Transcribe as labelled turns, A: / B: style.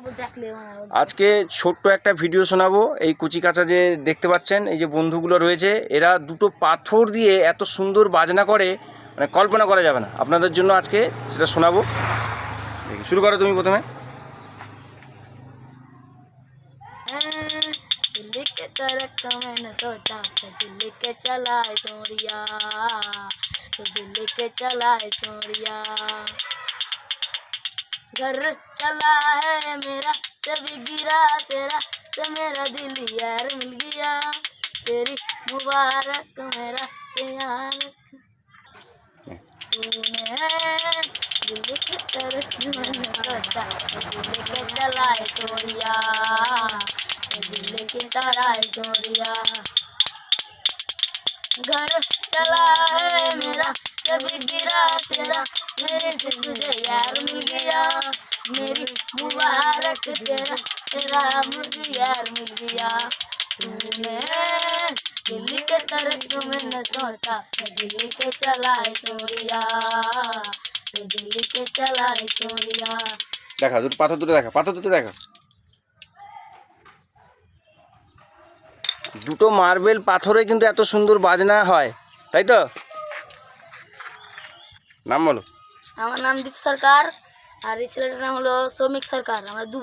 A: দেখলে মানে
B: আজকে ছোট্ট একটা ভিডিও শোনাবো এই কুচি কাঁচা যে দেখতে পাচ্ছেন এই যে বন্ধুগুলো রয়েছে এরা দুটো পাথর দিয়ে এত সুন্দর বাজনা করে মানে কল্পনা করা যাবে না আপনাদের জন্য আজকে সেটা শোনাবো দেখি শুরু করো তুমি প্রথমে
A: दिल्ली के तरफ तो मैंने सोचा कि दिल्ली के चला है चोरिया तो दिल्ली के चला है घर कला है मेरा सभी गिरा तेरा से मेरा दिल यार मिल गया तेरी मुबारक मेरा प्यार घर चला है मेरा सभी गिरा तेरा मेरे से तुझे यार मिल गया मेरी मुबारक तेरा तेरा मुझे यार मिल गया तूने दिल्ली के तरफ तो मैंने सोचा कि दिल्ली के चला है चोरिया तो दिल्ली के चला है चोरिया
B: দেখা দুটো পাথর দুটো দেখা পাথর দুটো দেখা দুটো মার্বেল পাথরে কিন্তু এত সুন্দর বাজনা হয় তাই তো নাম বলো
A: আমার নাম দীপ সরকার আর এই ছেলেটার নাম হলো শ্রমিক সরকার। আমরা দু